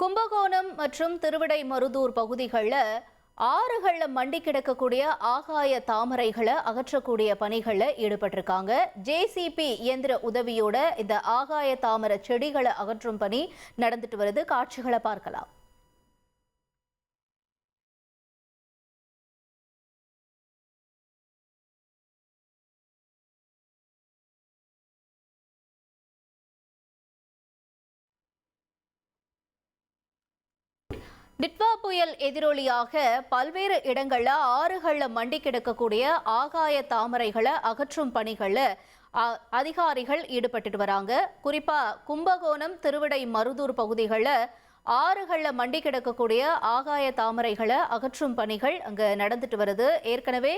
கும்பகோணம் மற்றும் திருவிடை மருதூர் பகுதிகளில் ஆறுகளில் மண்டி கிடக்கக்கூடிய ஆகாய தாமரைகளை அகற்றக்கூடிய பணிகளில் ஈடுபட்டிருக்காங்க. ஜேசிபி இயந்திர உதவியோட இந்த ஆகாய தாமரை செடிகளை அகற்றும் பணி நடந்துட்டு வருது. காட்சிகளை பார்க்கலாம். டிட்வா புயல் எதிரொலியாக பல்வேறு இடங்கள்ல ஆறுகள்ல மண்டி கிடக்கக்கூடிய ஆகாய தாமரைகளை அகற்றும் பணிகள்ல அ- அதிகாரிகள் ஈடுபட்டுட்டு வராங்க. குறிப்பா கும்பகோணம் திருவிடை மருதூர் பகுதிகளில் ஆறுகளில் மண்டி கிடக்கக்கூடிய ஆகாய தாமரைகளை அகற்றும் பணிகள் அங்கே நடந்துட்டு வருது. ஏற்கனவே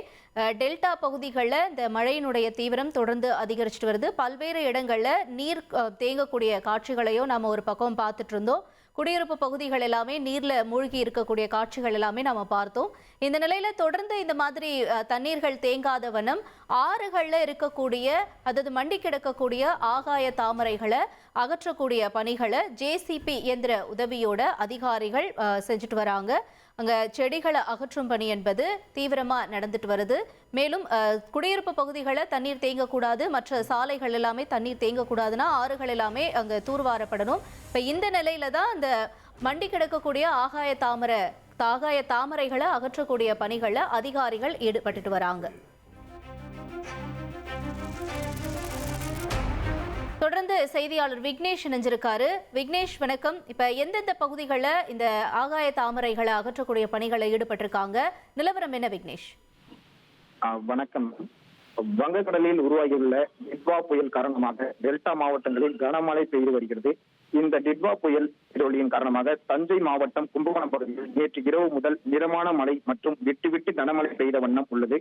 டெல்டா பகுதிகளில் இந்த மழையினுடைய தீவிரம் தொடர்ந்து அதிகரிச்சுட்டு வருது. பல்வேறு இடங்களில் நீர் தேங்கக்கூடிய காட்சிகளையும் நம்ம ஒரு பக்கம் பார்த்துட்டு இருந்தோம். குடியிருப்பு பகுதிகள் எல்லாமே நீர்ல மூழ்கி இருக்கக்கூடிய காட்சிகள் எல்லாமே நாம பார்த்தோம். இந்த நிலையில தொடர்ந்து இந்த மாதிரி தண்ணீர்கள் தேங்காத வனம் ஆறுகள்ல இருக்கக்கூடிய அதாவது மண்டி கிடக்கக்கூடிய ஆகாய தாமரைகளை அகற்றக்கூடிய பணிகளை ஜேசிபி இயந்திர உதவியோட அதிகாரிகள் செஞ்சுட்டு வராங்க. அங்கே செடிகளை அகற்றும் பணி என்பது தீவிரமாக நடந்துட்டு வருது. மேலும் குடியிருப்பு பகுதிகளை தண்ணீர் தேங்கக்கூடாது மற்ற சாலைகள் எல்லாமே தண்ணீர் தேங்கக்கூடாதுன்னா ஆறுகள் எல்லாமே அங்கே தூர்வாரப்படணும். இப்போ இந்த நிலையில தான் அந்த மண்டி கிடக்கக்கூடிய ஆகாய தாமரை ஆகாய தாமரைகளை அகற்றக்கூடிய பணிகளில் அதிகாரிகள் ஈடுபட்டுட்டு வராங்க. தொடர்ந்து செய்தியாளர் விக்னேஷ் இணைஞ்சிருக்காரு. விக்னேஷ் வணக்கம். இப்ப எந்தெந்த பகுதிகளில் இந்த ஆகாய தாமரைகளை அகற்றக்கூடிய பணிகளை ஈடுபட்டிருக்காங்க? நிலவரம் என்ன விக்னேஷ்? வணக்கம். வங்கக்கடலில் உருவாகியுள்ள டிட்வா புயல் காரணமாக டெல்டா மாவட்டங்களில் கனமழை பெய்து வருகிறது. இந்த டிட்வா புயல் எதிரொலியின் காரணமாக தஞ்சை மாவட்டம் கும்பகோணம் பகுதியில் நேற்று இரவு முதல் மிதமான மழை மற்றும் விட்டு விட்டு கனமழை பெய்த வண்ணம் உள்ளது.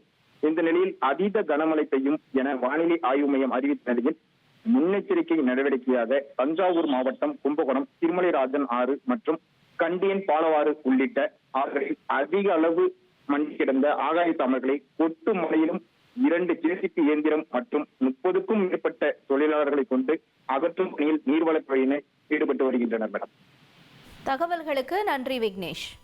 இந்த நிலையில் அதீத கனமழை பெய்யும் என வானிலை ஆய்வு மையம் அறிவித்த நிலையில் முன்னெச்சரிக்கை நடவடிக்கையாக தஞ்சாவூர் மாவட்டம் கும்பகோணம் திருமலைராஜன் ஆறு மற்றும் கண்டியன் பாலவாறு உள்ளிட்ட ஆறுகளில் அதிக அளவு மண்டி கிடந்த ஆகாய தாமரைகளை கொட்டு மலையிலும் இரண்டு ஜேசிபி இயந்திரம் மற்றும் முப்பதுக்கும் மேற்பட்ட தொழிலாளர்களை கொண்டு அகற்றும் பணியில் நீர்வளத்துறையினர் ஈடுபட்டு வருகின்றனர் மேடம். தகவல்களுக்கு நன்றி விக்னேஷ்.